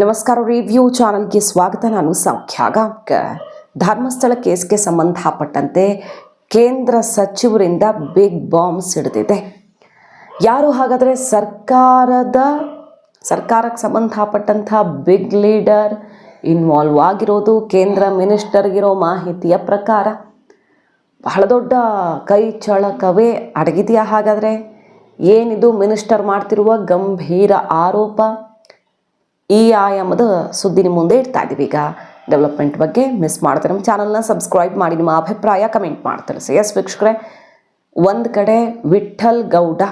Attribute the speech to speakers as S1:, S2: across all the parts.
S1: ನಮಸ್ಕಾರ ರಿವ್ಯೂ ಚಾನಲ್ಗೆ ಸ್ವಾಗತ. ನಾನು ಸೌಖ್ಯ ಧರ್ಮಸ್ಥಳ ಕೇಸ್ಗೆ ಸಂಬಂಧಪಟ್ಟಂತೆ ಕೇಂದ್ರ ಸಚಿವರಿಂದ ಬಿಗ್ ಬಾಂಬ್ ಸಿಡಿದಿದೆ ಯಾರು ಹಾಗಾದರೆ ಸರ್ಕಾರದ, ಸರ್ಕಾರಕ್ಕೆ ಸಂಬಂಧಪಟ್ಟಂಥ ಬಿಗ್ ಲೀಡರ್ ಇನ್ವಾಲ್ವ್ ಆಗಿರೋದು, ಕೇಂದ್ರ ಮಿನಿಸ್ಟರ್ಗಿರೋ ಮಾಹಿತಿಯ ಪ್ರಕಾರ? ಬಹಳ ದೊಡ್ಡ ಕೈ ಚಳಕವೇ ಅಡಗಿದೆಯಾ ಹಾಗಾದರೆ? ಏನಿದು ಮಿನಿಸ್ಟರ್ ಮಾಡ್ತಿರುವ ಗಂಭೀರ ಆರೋಪ? ಈ ಆಯಾಮದ ಸುದ್ದಿ ನಿಮ್ಮ ಮುಂದೆ ಇಡ್ತಾ ಇದ್ದೀವಿ. ಈಗ ಡೆವಲಪ್ಮೆಂಟ್ ಬಗ್ಗೆ ಮಿಸ್ ಮಾಡ್ತಾರೆ. ನಮ್ಮ ಚಾನಲ್ನ ಸಬ್ಸ್ಕ್ರೈಬ್ ಮಾಡಿ, ನಿಮ್ಮ ಅಭಿಪ್ರಾಯ ಕಮೆಂಟ್ ಮಾಡ್ತಾರೆ ಸಿ ಎಸ್ ವೀಕ್ಷಕರೇ, ಒಂದು ಕಡೆ ವಿಠಲ್ ಗೌಡ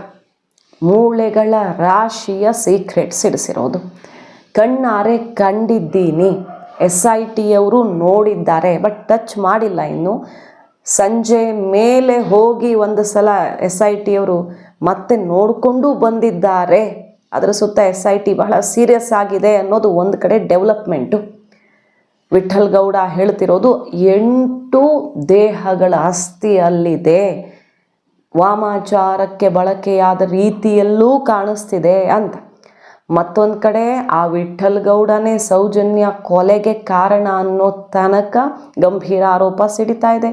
S1: ಮೂಳೆಗಳ ರಾಶಿಯ ಸೀಕ್ರೆಟ್ ಸಿಡಿಸಿರೋದು ಕಣ್ಣಾರೆ ಕಂಡಿದ್ದೀನಿ. ಎಸ್ ಐ ಟಿಯವರು ನೋಡಿದ್ದಾರೆ ಬಟ್ ಟಚ್ ಮಾಡಿಲ್ಲ ಇನ್ನು. ಸಂಜೆ ಮೇಲೆ ಹೋಗಿ ಒಂದು ಸಲ ಎಸ್ ಐ ಟಿಯವರು ಮತ್ತೆ ನೋಡಿಕೊಂಡು ಬಂದಿದ್ದಾರೆ. ಅದರ ಸುತ್ತ ಎಸ್ ಐ ಟಿ ಬಹಳ ಸೀರಿಯಸ್ ಆಗಿದೆ ಅನ್ನೋದು ಒಂದು ಕಡೆ ಡೆವಲಪ್ಮೆಂಟು ವಿಠಲ್ ಹೇಳ್ತಿರೋದು ಎಂಟು ದೇಹಗಳ ಆಸ್ತಿ ಅಲ್ಲಿದೆ ವಾಮಾಚಾರಕ್ಕೆ ಬಳಕೆಯಾದ ರೀತಿಯಲ್ಲೂ ಕಾಣಿಸ್ತಿದೆ ಅಂತ. ಮತ್ತೊಂದು ಕಡೆ ಆ ವಿಠಲ್ ಗೌಡನೇ ಸೌಜನ್ಯ ಕೊಲೆಗೆ ಕಾರಣ ಅನ್ನೋ ತನಕ ಗಂಭೀರ ಆರೋಪ ಸಿಡಿತಾ ಇದೆ.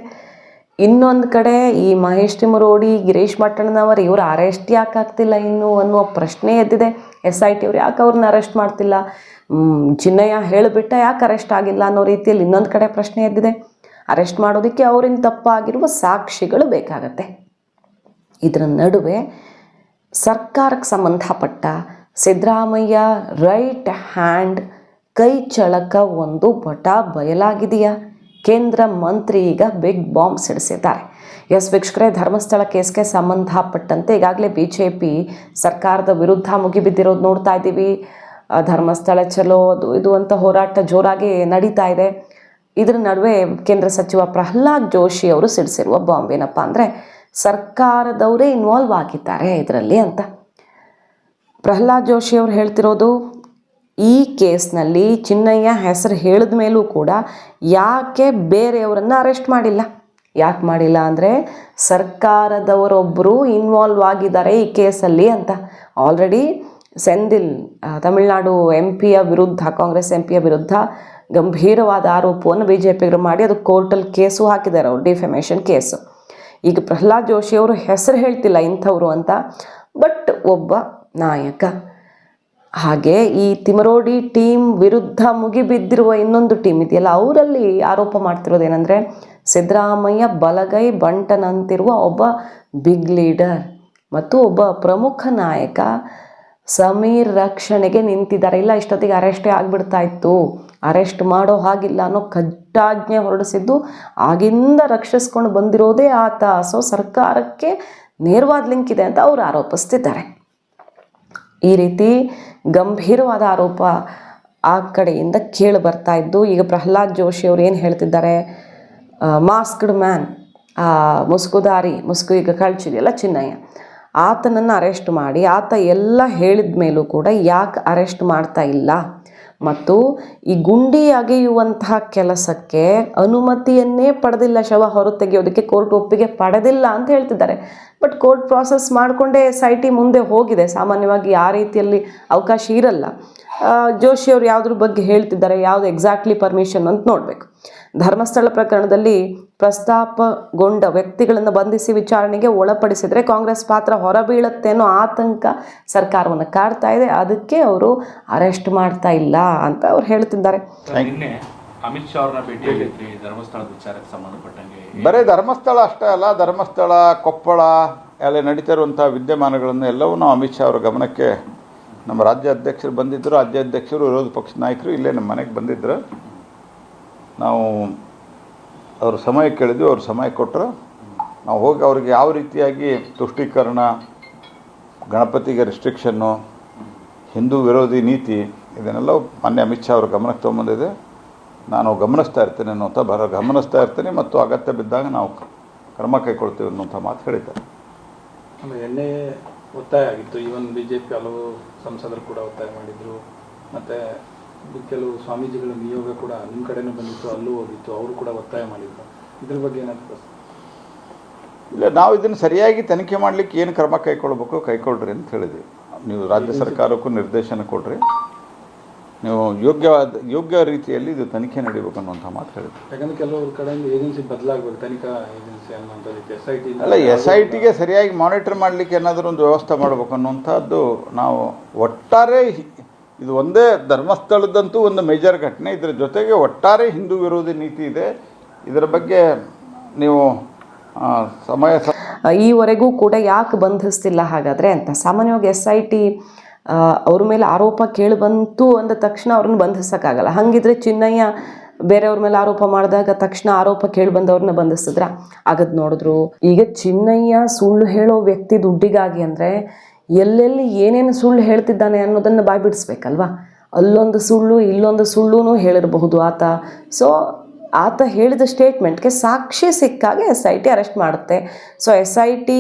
S1: ಇನ್ನೊಂದು ಕಡೆ ಈ ಮಹೇಶ್ ತಿಮರೋಡಿ ಗಿರೀಶ್ ಮಟ್ಟಣ್ಣನವರು ಇವರು ಅರೆಸ್ಟ್ ಯಾಕೆ ಆಗ್ತಿಲ್ಲ ಇನ್ನು ಅನ್ನುವ ಪ್ರಶ್ನೆ ಎದ್ದಿದೆ. ಎಸ್ ಐ ಟಿ ಅವ್ರು ಯಾಕೆ ಅವ್ರನ್ನ ಅರೆಸ್ಟ್ ಮಾಡ್ತಿಲ್ಲ? ಚಿನ್ನಯ್ಯ ಹೇಳಿಬಿಟ್ಟ ಯಾಕೆ ಅರೆಸ್ಟ್ ಆಗಿಲ್ಲ ಅನ್ನೋ ರೀತಿಯಲ್ಲಿ ಇನ್ನೊಂದು ಕಡೆ ಪ್ರಶ್ನೆ ಎದ್ದಿದೆ. ಅರೆಸ್ಟ್ ಮಾಡೋದಕ್ಕೆ ಅವರಿಂದ ತಪ್ಪಾಗಿರುವ ಸಾಕ್ಷಿಗಳು ಬೇಕಾಗತ್ತೆ. ಇದರ ನಡುವೆ ಸರ್ಕಾರಕ್ಕೆ ಸಂಬಂಧಪಟ್ಟ ಸಿದ್ದರಾಮಯ್ಯ ರೈಟ್ ಹ್ಯಾಂಡ್ ಕೈ ಚಳಕ ಒಂದು ಪಟ ಬಯಲಾಗಿದೆಯಾ? ಕೇಂದ್ರ ಮಂತ್ರಿ ಈಗ ಬಿಗ್ ಬಾಂಬ್ ಸಿಡಿಸಿದ್ದಾರೆ. ಎಸ್ ವೀಕ್ಷಕರೇ, ಧರ್ಮಸ್ಥಳ ಕೇಸ್ಗೆ ಸಂಬಂಧಪಟ್ಟಂತೆ ಈಗಾಗಲೇ ಬಿ ಜೆ ಪಿ ಸರ್ಕಾರದ ವಿರುದ್ಧ ಮುಗಿಬಿದ್ದಿರೋದು ನೋಡ್ತಾ ಇದ್ದೀವಿ. ಧರ್ಮಸ್ಥಳ ಚಲೋ, ಅದು ಇದು ಅಂತ ಹೋರಾಟ ಜೋರಾಗಿ ನಡೀತಾ ಇದೆ. ಇದರ ನಡುವೆ ಕೇಂದ್ರ ಸಚಿವ ಪ್ರಹ್ಲಾದ್ ಜೋಶಿ ಅವರು ಸಿಡಿಸಿರುವ ಬಾಂಬ್ ಏನಪ್ಪ ಅಂದರೆ, ಸರ್ಕಾರದವರೇ ಇನ್ವಾಲ್ವ್ ಆಗಿದ್ದಾರೆ ಇದರಲ್ಲಿ ಅಂತ. ಪ್ರಹ್ಲಾದ್ ಜೋಶಿ ಅವರು ಹೇಳ್ತಿರೋದು ಈ ಕೇಸ್ನಲ್ಲಿ ಚಿನ್ನಯ್ಯ ಹೆಸರು ಹೇಳಿದ ಮೇಲೂ ಕೂಡ ಯಾಕೆ ಬೇರೆಯವರನ್ನು ಅರೆಸ್ಟ್ ಮಾಡಿಲ್ಲ? ಯಾಕೆ ಮಾಡಿಲ್ಲ ಅಂದರೆ ಸರ್ಕಾರದವರೊಬ್ಬರು ಇನ್ವಾಲ್ವ್ ಆಗಿದ್ದಾರೆ ಈ ಕೇಸಲ್ಲಿ ಅಂತ. ಆಲ್ರೆಡಿ ಸೆಂದಿಲ್ ತಮಿಳುನಾಡು ಎಂ ಪಿಯ ವಿರುದ್ಧ, ಕಾಂಗ್ರೆಸ್ ಎಂ ಪಿಯ ವಿರುದ್ಧ ಗಂಭೀರವಾದ ಆರೋಪವನ್ನು ಬಿ ಜೆ ಪಿಗರು ಮಾಡಿ ಅದು ಕೋರ್ಟಲ್ಲಿ ಕೇಸು ಹಾಕಿದ್ದಾರೆ ಅವರು ಡಿಫೆಮೇಷನ್ ಕೇಸು. ಈಗ ಪ್ರಹ್ಲಾದ್ ಜೋಶಿ ಅವರು ಹೆಸರು ಹೇಳ್ತಿಲ್ಲ ಇಂಥವ್ರು ಅಂತ, ಬಟ್ ಒಬ್ಬ ನಾಯಕ. ಹಾಗೆ ಈ ತಿಮರೋಡಿ ಟೀಮ್ ವಿರುದ್ಧ ಮುಗಿಬಿದ್ದಿರುವ ಇನ್ನೊಂದು ಟೀಮ್ ಇದೆಯಲ್ಲ, ಅವರಲ್ಲಿ ಆರೋಪ ಮಾಡ್ತಿರೋದು ಏನಂದರೆ ಸಿದ್ದರಾಮಯ್ಯ ಬಲಗೈ ಬಂಟನಂತಿರುವ ಒಬ್ಬ ಬಿಗ್ ಲೀಡರ್ ಮತ್ತು ಒಬ್ಬ ಪ್ರಮುಖ ನಾಯಕ ಸಮೀರ್ ರಕ್ಷಣೆಗೆ ನಿಂತಿದ್ದಾರೆ. ಇಲ್ಲ, ಇಷ್ಟೊತ್ತಿಗೆ ಅರೆಸ್ಟೇ ಆಗಿಬಿಡ್ತಾ ಇತ್ತು. ಅರೆಸ್ಟ್ ಮಾಡೋ ಹಾಗಿಲ್ಲ ಅನ್ನೋ ಕಟ್ಟಾಜ್ಞೆ ಹೊರಡಿಸಿದ್ದು, ಆಗಿಂದ ರಕ್ಷಿಸ್ಕೊಂಡು ಬಂದಿರೋದೇ ಆತ. ಸೊ ಸರ್ಕಾರಕ್ಕೆ ನೇರವಾದ ಲಿಂಕ್ ಇದೆ ಅಂತ ಅವರು ಆರೋಪಿಸ್ತಿದ್ದಾರೆ. ಈ ರೀತಿ ಗಂಭೀರವಾದ ಆರೋಪ ಆ ಕಡೆಯಿಂದ ಕೇಳಿ ಬರ್ತಾ ಇದ್ದು, ಈಗ ಪ್ರಹ್ಲಾದ್ ಜೋಶಿ ಅವರು ಏನು ಹೇಳ್ತಿದ್ದಾರೆ? ಮಾಸ್ಕ್ಡ್ ಮ್ಯಾನ್ ಮುಸ್ಕುದಾರಿ, ಮುಸ್ಕು ಈಗ ಕಳ್ಚಿದೆಯಲ್ಲ ಚಿನ್ನಯ್ಯ. ಆತನನ್ನು ಅರೆಸ್ಟ್ ಮಾಡಿ, ಆತ ಎಲ್ಲ ಹೇಳಿದ ಮೇಲೂ ಕೂಡ ಯಾಕೆ ಅರೆಸ್ಟ್ ಮಾಡ್ತಾ ಇಲ್ಲ? ಮತ್ತು ಈ ಗುಂಡಿ ಅಗೆಯುವಂತಹ ಕೆಲಸಕ್ಕೆ ಅನುಮತಿಯನ್ನೇ ಪಡೆದಿಲ್ಲ ಶವ ಹೊರ ತೆಗೆಯೋದಕ್ಕೆ ಕೋರ್ಟ್ ಒಪ್ಪಿಗೆ ಪಡೆದಿಲ್ಲ ಅಂತ ಹೇಳ್ತಿದ್ದಾರೆ. ಬಟ್ ಕೋರ್ಟ್ ಪ್ರಾಸೆಸ್ ಮಾಡಿಕೊಂಡೇ ಎಸ್ ಮುಂದೆ ಹೋಗಿದೆ. ಸಾಮಾನ್ಯವಾಗಿ ಆ ರೀತಿಯಲ್ಲಿ ಅವಕಾಶ ಇರಲ್ಲ. ಜೋಶಿಯವರು ಯಾವುದ್ರ ಬಗ್ಗೆ ಹೇಳ್ತಿದ್ದಾರೆ, ಯಾವುದು ಎಕ್ಸಾಕ್ಟ್ಲಿ ಪರ್ಮಿಷನ್ ಅಂತ ನೋಡಬೇಕು. ಧರ್ಮಸ್ಥಳ ಪ್ರಕರಣದಲ್ಲಿ ಪ್ರಸ್ತಾಪಗೊಂಡ ವ್ಯಕ್ತಿಗಳನ್ನು ಬಂಧಿಸಿ ವಿಚಾರಣೆಗೆ ಒಳಪಡಿಸಿದರೆ ಕಾಂಗ್ರೆಸ್ ಪಾತ್ರ ಹೊರಬೀಳುತ್ತೆ ಅನ್ನೋ ಆತಂಕ ಸರ್ಕಾರವನ್ನು ಕಾಡ್ತಾ ಇದೆ. ಅದಕ್ಕೆ ಅವರು ಅರೆಸ್ಟ್ ಮಾಡ್ತಾ ಇಲ್ಲ ಅಂತ ಅವ್ರು ಹೇಳ್ತಿದ್ದಾರೆ.
S2: ಅಮಿತ್ ಶಾ ಅವ್ರನ್ನ ಧರ್ಮಸ್ಥಳದ ವಿಚಾರಕ್ಕೆ ಸಂಬಂಧಪಟ್ಟಂಗೆ.
S3: ಬರೀ ಧರ್ಮಸ್ಥಳ ಅಷ್ಟೇ ಅಲ್ಲ ಧರ್ಮಸ್ಥಳ ಕೊಪ್ಪಳ ಅಲ್ಲಿ ನಡೀತಾ ಇರುವಂಥ ವಿದ್ಯಮಾನಗಳನ್ನು ಎಲ್ಲವೂ ನಾವು ಅಮಿತ್ ಶಾ ಅವರ ಗಮನಕ್ಕೆ ನಮ್ಮ ರಾಜ್ಯ ಅಧ್ಯಕ್ಷರು ಬಂದಿದ್ದರು. ರಾಜ್ಯಾಧ್ಯಕ್ಷರು ವಿರೋಧ ಪಕ್ಷದ ನಾಯಕರು ಇಲ್ಲೇ ನಮ್ಮ ಮನೆಗೆ ಬಂದಿದ್ದರು. ನಾವು ಅವ್ರ ಸಮಯ ಕೇಳಿದ್ವಿ, ಅವ್ರ ಸಮಯ ಕೊಟ್ಟರು ನಾವು ಹೋಗಿ ಅವ್ರಿಗೆ ಯಾವ ರೀತಿಯಾಗಿ ತುಷ್ಟೀಕರಣ, ಗಣಪತಿಗೆ ರೆಸ್ಟ್ರಿಕ್ಷನ್ನು ಹಿಂದೂ ವಿರೋಧಿ ನೀತಿ ಇದನ್ನೆಲ್ಲ ಮಾನ್ಯ ಅಮಿತ್ ಶಾ ಅವ್ರ ಗಮನಕ್ಕೆ ತೊಗೊಂಬಂದಿದೆ. ನಾನು ಗಮನಿಸ್ತಾ ಇರ್ತೇನೆ ಅನ್ನೋಂಥ ಬರ ಗಮನಿಸ್ತಾ ಇರ್ತೀನಿ ಮತ್ತು ಅಗತ್ಯ ಬಿದ್ದಾಗ ನಾವು ಕ್ರಮ ಕೈಗೊಳ್ತೇವೆ ಅನ್ನೋಂಥ ಮಾತು ಹೇಳಿದ್ದಾರೆ.
S4: ಎಣ್ಣೆ ಒತ್ತಾಯ ಆಗಿತ್ತು. ಈವನ್ ಬಿ ಜೆ ಪಿ ಹಲವು ಸಂಸದರು ಕೂಡ ಒತ್ತಾಯ ಮಾಡಿದರು. ಮತ್ತೆ ಕೆಲವು ಸ್ವಾಮೀಜಿಗಳ ನಿಯೋಗ ಕೂಡ ನಿಮ್ಮ ಕಡೆನೂ ಬಂದಿತ್ತು ಅಲ್ಲೂ ಹೋಗಿತ್ತು ಅವರು ಕೂಡ ಒತ್ತಾಯ ಮಾಡಿದ್ರು. ಇದ್ರ ಬಗ್ಗೆ ಏನಾದ್ರು
S3: ಇಲ್ಲ ನಾವು ಇದನ್ನು ಸರಿಯಾಗಿ ತನಿಖೆ ಮಾಡಲಿಕ್ಕೆ ಏನು ಕ್ರಮ ಕೈಗೊಳ್ಬೇಕು ಕೈಗೊಳ್ರಿ ಅಂತ ಹೇಳಿದ್ವಿ. ನೀವು ರಾಜ್ಯ ಸರ್ಕಾರಕ್ಕೂ ನಿರ್ದೇಶನ ಕೊಡ್ರಿ. ನೀವು ಯೋಗ್ಯವಾದ ಯೋಗ್ಯ ರೀತಿಯಲ್ಲಿ ಇದು ತನಿಖೆ ನಡೀಬೇಕು ಅನ್ನುವಂಥ ಮಾತು ಹೇಳಿದ್ರು
S4: ಯಾಕಂದ್ರೆ ಕೆಲವರು ಕಡೆಯಿಂದ ಏಜೆನ್ಸಿ ಬದಲಾಗಬೇಕು ತನಿಖಾ ಏಜೆನ್ಸಿ ಅನ್ನೋಂಥ ರೀತಿ ಎಸ್ ಐ ಟಿ
S3: ಅಲ್ಲ ಎಸ್ ಐ ಟಿಗೆ ಸರಿಯಾಗಿ ಮಾನಿಟರ್ ಮಾಡಲಿಕ್ಕೆ ಏನಾದರೂ ಒಂದು ವ್ಯವಸ್ಥೆ ಮಾಡಬೇಕು ಅನ್ನುವಂಥದ್ದು ನಾವು ಒಟ್ಟಾರೆ ಇದು ಒಂದೇ ಧರ್ಮಸ್ಥಳದಂತೂ ಒಂದು ಮೇಜರ್ ಘಟನೆ. ಇದರ ಜೊತೆಗೆ ಒಟ್ಟಾರೆ ಹಿಂದೂ ವಿರೋಧಿ ನೀತಿ ಇದೆ. ಇದರ ಬಗ್ಗೆ ನೀವು ಸಮಯ
S1: ಈವರೆಗೂ ಕೂಡ ಯಾಕೆ ಬಂಧಿಸ್ತಿಲ್ಲ ಹಾಗಾದರೆ ಅಂತ. ಸಾಮಾನ್ಯವಾಗಿ ಎಸ್ ಐ ಟಿ ಅವ್ರ ಮೇಲೆ ಆರೋಪ ಕೇಳಿ ಬಂತು ಅಂದ ತಕ್ಷಣ ಅವ್ರನ್ನ ಬಂಧಿಸೋಕ್ಕಾಗಲ್ಲ. ಹಾಗಿದ್ರೆ ಚಿನ್ನಯ್ಯ ಬೇರೆಯವ್ರ ಮೇಲೆ ಆರೋಪ ಮಾಡಿದಾಗ ತಕ್ಷಣ ಆರೋಪ ಕೇಳಿ ಬಂದವ್ರನ್ನ ಬಂಧಿಸಿದ್ರ? ಆಗದ್ ನೋಡಿದ್ರು. ಈಗ ಚಿನ್ನಯ್ಯ ಸುಳ್ಳು ಹೇಳೋ ವ್ಯಕ್ತಿ ದುಡ್ಡಿಗಾಗಿ ಅಂದರೆ ಎಲ್ಲೆಲ್ಲಿ ಏನೇನು ಸುಳ್ಳು ಹೇಳ್ತಿದ್ದಾನೆ ಅನ್ನೋದನ್ನು ಬಾಯ್ ಬಿಡಿಸ್ಬೇಕಲ್ವಾ? ಅಲ್ಲೊಂದು ಸುಳ್ಳು, ಇಲ್ಲೊಂದು ಸುಳ್ಳು ಹೇಳಿರಬಹುದು ಆತ. ಸೊ ಆತ ಹೇಳಿದ ಸ್ಟೇಟ್ಮೆಂಟ್ಗೆ ಸಾಕ್ಷಿ ಸಿಕ್ಕಾಗ ಎಸ್ ಐ ಟಿ ಅರೆಸ್ಟ್ ಮಾಡುತ್ತೆ. ಸೊ ಎಸ್ ಐ ಟಿ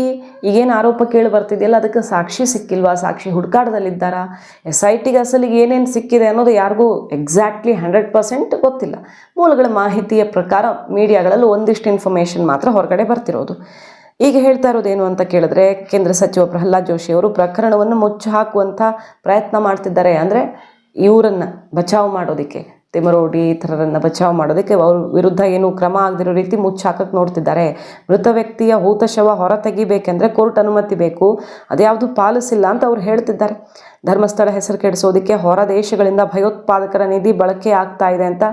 S1: ಈಗೇನು ಆರೋಪ ಕೇಳಿ ಬರ್ತಿದೆಯಲ್ಲ, ಅದಕ್ಕೆ ಸಾಕ್ಷಿ ಸಿಕ್ಕಿಲ್ವಾ? ಸಾಕ್ಷಿ ಹುಡುಕಾಟದಲ್ಲಿದ್ದಾರಾ? ಎಸ್ ಐ ಟಿಗೆ ಅಸಲಿಗೆ ಏನೇನು ಸಿಕ್ಕಿದೆ ಅನ್ನೋದು ಯಾರಿಗೂ ಎಕ್ಸಾಕ್ಟ್ಲಿ ಹಂಡ್ರೆಡ್ ಪರ್ಸೆಂಟ್ ಗೊತ್ತಿಲ್ಲ. ಮೂಲಗಳ ಮಾಹಿತಿಯ ಪ್ರಕಾರ ಮೀಡಿಯಾಗಳಲ್ಲಿ ಒಂದಿಷ್ಟು ಇನ್ಫಾರ್ಮೇಷನ್ ಮಾತ್ರ ಹೊರಗಡೆ ಬರ್ತಿರೋದು. ಈಗ ಹೇಳ್ತಾ ಇರೋದೇನು ಅಂತ ಕೇಳಿದ್ರೆ, ಕೇಂದ್ರ ಸಚಿವ ಪ್ರಹ್ಲಾದ್ ಜೋಶಿ ಅವರು ಪ್ರಕರಣವನ್ನು ಮುಚ್ಚಿ ಹಾಕುವಂಥ ಪ್ರಯತ್ನ ಮಾಡ್ತಿದ್ದಾರೆ. ಅಂದರೆ ಇವರನ್ನು ಬಚಾವ್ ಮಾಡೋದಕ್ಕೆ, ತಿಮರೋಡಿ ಈ ಬಚಾವ್ ಮಾಡೋದಕ್ಕೆ ಅವ್ರ ವಿರುದ್ಧ ಏನು ಕ್ರಮ ಆಗದಿರೋ ರೀತಿ ಮುಚ್ಚಾಕಕ್ಕೆ ನೋಡ್ತಿದ್ದಾರೆ. ಮೃತ ವ್ಯಕ್ತಿಯ ಹೂತ ಶವ ಹೊರ ತೆಗಿಬೇಕೆಂದರೆ ಕೋರ್ಟ್ ಅನುಮತಿ ಬೇಕು. ಅದ್ಯಾವುದು ಪಾಲಿಸಿಲ್ಲ ಅಂತ ಅವ್ರು ಹೇಳ್ತಿದ್ದಾರೆ. ಧರ್ಮಸ್ಥಳ ಹೆಸರು ಕೆಡಿಸೋದಕ್ಕೆ ಹೊರ ದೇಶಗಳಿಂದ ಭಯೋತ್ಪಾದಕರ ನಿಧಿ ಬಳಕೆ ಆಗ್ತಾ ಇದೆ ಅಂತ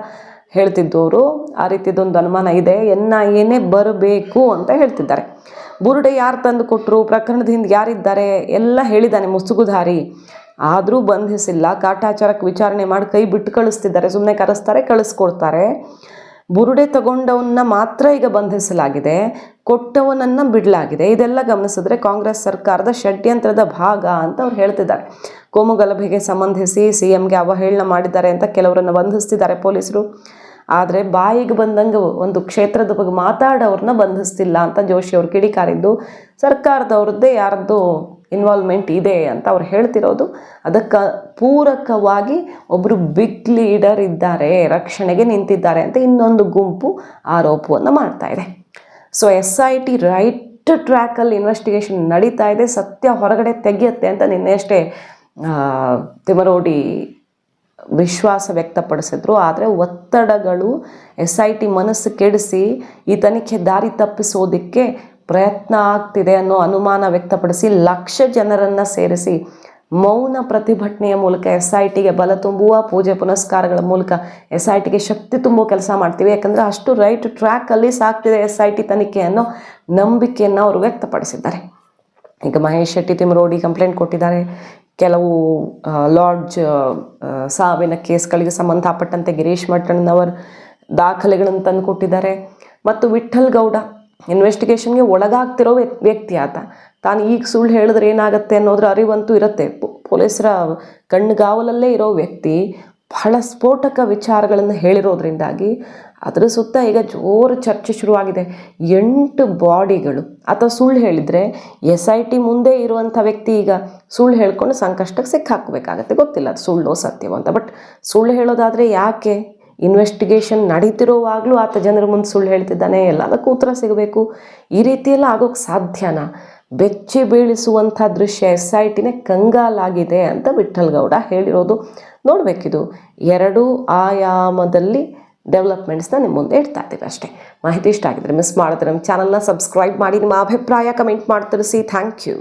S1: ಹೇಳ್ತಿದ್ದವರು ಆ ರೀತಿದೊಂದು ಅನುಮಾನ ಇದೆ ಎನ್ನ ಏನೇ ಬರಬೇಕು ಅಂತ ಹೇಳ್ತಿದ್ದಾರೆ. ಬುರುಡೆ ಯಾರು ತಂದು ಕೊಟ್ಟರು ಪ್ರಕರಣದ ಹಿಂದೆ ಯಾರಿದ್ದಾರೆ, ಎಲ್ಲ ಹೇಳಿದ್ದಾನೆ ಮುಸುಗುಧಾರಿ. ಆದರೂ ಬಂಧಿಸಿಲ್ಲ ಕಾಟಾಚಾರಕ್ಕೆ ವಿಚಾರಣೆ ಮಾಡಿ ಕೈ ಬಿಟ್ಟು ಕಳಿಸ್ತಿದ್ದಾರೆ ಸುಮ್ಮನೆ ಕರೆಸ್ತಾರೆ, ಕಳಿಸ್ಕೊಡ್ತಾರೆ. ಬುರುಡೆ ತಗೊಂಡವನ್ನ ಮಾತ್ರ ಈಗ ಬಂಧಿಸಲಾಗಿದೆ ಕೊಟ್ಟವನನ್ನು ಬಿಡಲಾಗಿದೆ. ಇದೆಲ್ಲ ಗಮನಿಸಿದ್ರೆ ಕಾಂಗ್ರೆಸ್ ಸರ್ಕಾರದ ಷಡ್ಯಂತ್ರದ ಭಾಗ ಅಂತ ಅವ್ರು ಹೇಳ್ತಿದ್ದಾರೆ. ಕೋಮುಗಲಭೆಗೆ ಸಂಬಂಧಿಸಿ ಸಿ ಎಂಗೆ ಅವಹೇಳನ ಮಾಡಿದ್ದಾರೆ ಅಂತ ಕೆಲವರನ್ನು ಬಂಧಿಸ್ತಿದ್ದಾರೆ ಪೊಲೀಸರು. ಆದರೆ ಬಾಯಿಗೆ ಬಂದಂಗೆ ಒಂದು ಕ್ಷೇತ್ರದ ಬಗ್ಗೆ ಮಾತಾಡೋರನ್ನ ಬಂಧಿಸ್ತಿಲ್ಲ ಅಂತ ಜೋಶಿ ಅವ್ರು ಕಿಡಿಕಾರಿದ್ದು. ಸರ್ಕಾರದವ್ರದ್ದೇ ಯಾರದ್ದು ಇನ್ವಾಲ್ವ್ಮೆಂಟ್ ಇದೆ ಅಂತ ಅವ್ರು ಹೇಳ್ತಿರೋದು. ಅದಕ್ಕೆ ಪೂರಕವಾಗಿ ಒಬ್ಬರು ಬಿಗ್ ಲೀಡರ್ ಇದ್ದಾರೆ, ರಕ್ಷಣೆಗೆ ನಿಂತಿದ್ದಾರೆ ಅಂತ ಇನ್ನೊಂದು ಗುಂಪು ಆರೋಪವನ್ನು ಮಾಡ್ತಾ ಇದೆ. So S I T right ಟ್ರ್ಯಾಕಲ್ಲಿ investigation ನಡೀತಾ ಇದೆ. ಸತ್ಯ ಹೊರಗಡೆ ತೆಗೆಯುತ್ತೆ ಅಂತ ನಿನ್ನೆಷ್ಟೇ ತಿಮರೋಡಿ ವಿಶ್ವಾಸ ವ್ಯಕ್ತಪಡಿಸಿದ್ರು. ಆದರೆ ಒತ್ತಡಗಳು ಎಸ್ ಐ ಟಿ ಮನಸ್ಸು ಕೆಡಿಸಿ ಈ ತನಿಖೆ ದಾರಿ ತಪ್ಪಿಸೋದಕ್ಕೆ ಪ್ರಯತ್ನ ಆಗ್ತಿದೆ ಅನ್ನೋ ಅನುಮಾನ ವ್ಯಕ್ತಪಡಿಸಿ ಲಕ್ಷ ಜನರನ್ನು ಸೇರಿಸಿ ಮೌನ ಪ್ರತಿಭಟನೆಯ ಮೂಲಕ ಎಸ್ ಐ ಟಿಗೆ ಬಲ ತುಂಬುವ, ಪೂಜೆ ಪುನಸ್ಕಾರಗಳ ಮೂಲಕ ಎಸ್ ಐ ಟಿಗೆ ಶಕ್ತಿ ತುಂಬುವ ಕೆಲಸ ಮಾಡ್ತೀವಿ. ಯಾಕಂದರೆ ಅಷ್ಟು ರೈಟ್ ಟ್ರ್ಯಾಕಲ್ಲಿ ಸಾಕ್ತಿದೆ ಎಸ್ ಐ ಟಿ ತನಿಖೆ ಅನ್ನೋ ನಂಬಿಕೆಯನ್ನು ಅವರು ವ್ಯಕ್ತಪಡಿಸಿದ್ದಾರೆ. ಈಗ ಮಹೇಶ್ ಶೆಟ್ಟಿ ತಿಮರೋಡಿ ಕಂಪ್ಲೇಂಟ್ ಕೊಟ್ಟಿದ್ದಾರೆ. ಕೆಲವು ಲಾಡ್ಜ್ ಸಾವಿನ ಕೇಸ್ಗಳಿಗೆ ಸಂಬಂಧಪಟ್ಟಂತೆ ಗಿರೀಶ್ ಮಠಣ್ಣನವರ್ ದಾಖಲೆಗಳನ್ನು ತಂದು ಕೊಟ್ಟಿದ್ದಾರೆ. ಮತ್ತು ವಿಠಲ್ ಗೌಡ ಇನ್ವೆಸ್ಟಿಗೇಷನ್ಗೆ ಒಳಗಾಗ್ತಿರೋ ವ್ಯ- ವ್ಯಕ್ತಿ ಆತ. ತಾನು ಈಗ ಸುಳ್ಳು ಹೇಳಿದ್ರೆ ಏನಾಗುತ್ತೆ ಅನ್ನೋದ್ರ ಅರಿವಂತೂ ಇರುತ್ತೆ. ಪೊಲೀಸರ ಕಣ್ಣುಗಾವಲಲ್ಲೇ ಇರೋ ವ್ಯಕ್ತಿ ಬಹಳ ಸ್ಫೋಟಕ ವಿಚಾರಗಳನ್ನು ಹೇಳಿರೋದ್ರಿಂದಾಗಿ ಅದರ ಸುತ್ತ ಈಗ ಜೋರು ಚರ್ಚೆ ಶುರುವಾಗಿದೆ. ಎಂಟು ಬಾಡಿಗಳು. ಅಥವಾ ಸುಳ್ಳು ಹೇಳಿದರೆ ಎಸ್ ಐ ಟಿ ಮುಂದೆ ಇರುವಂಥ ವ್ಯಕ್ತಿ ಈಗ ಸುಳ್ಳು ಹೇಳ್ಕೊಂಡು ಸಂಕಷ್ಟಕ್ಕೆ ಸಿಕ್ಕಾಕಬೇಕಾಗತ್ತೆ. ಗೊತ್ತಿಲ್ಲ ಅದು ಸುಳ್ಳು ಸತ್ಯವೋ ಅಂತ. ಬಟ್ ಸುಳ್ಳು ಹೇಳೋದಾದರೆ ಯಾಕೆ? ಇನ್ವೆಸ್ಟಿಗೇಷನ್ ನಡೀತಿರೋವಾಗಲೂ ಆತ ಜನರ ಮುಂದೆ ಸುಳ್ಳು ಹೇಳ್ತಿದ್ದಾನೆ. ಎಲ್ಲದಕ್ಕೂ ಉತ್ತರ ಸಿಗಬೇಕು. ಈ ರೀತಿಯೆಲ್ಲ ಆಗೋಕ್ಕೆ ಸಾಧ್ಯನಾ? ಬೆಚ್ಚಿ ಬೀಳಿಸುವಂಥ ದೃಶ್ಯ ಎಸ್ ಐ ಟಿನೇ ಕಂಗಾಲಾಗಿದೆ ಅಂತ ವಿಠಲ್ಗೌಡ ಹೇಳಿರೋದು ನೋಡಬೇಕಿದು. ಎರಡೂ ಆಯಾಮದಲ್ಲಿ ಡೆವಲಪ್ಮೆಂಟ್ಸ್ನ ನಿಮ್ಮ ಮುಂದೆ ಇಡ್ತಾ ಇದ್ದೀವಿ ಅಷ್ಟೇ. ಮಾಹಿತಿ ಇಷ್ಟ ಆಗಿದ್ರೆ ಮಿಸ್ ಮಾಡಿದ್ರೆ ನಮ್ಮ ಚಾನಲ್ನ ಸಬ್ಸ್ಕ್ರೈಬ್ ಮಾಡಿ, ನಿಮ್ಮ ಅಭಿಪ್ರಾಯ ಕಮೆಂಟ್ ಮಾಡಿ ತಿಳಿಸಿ. Thank you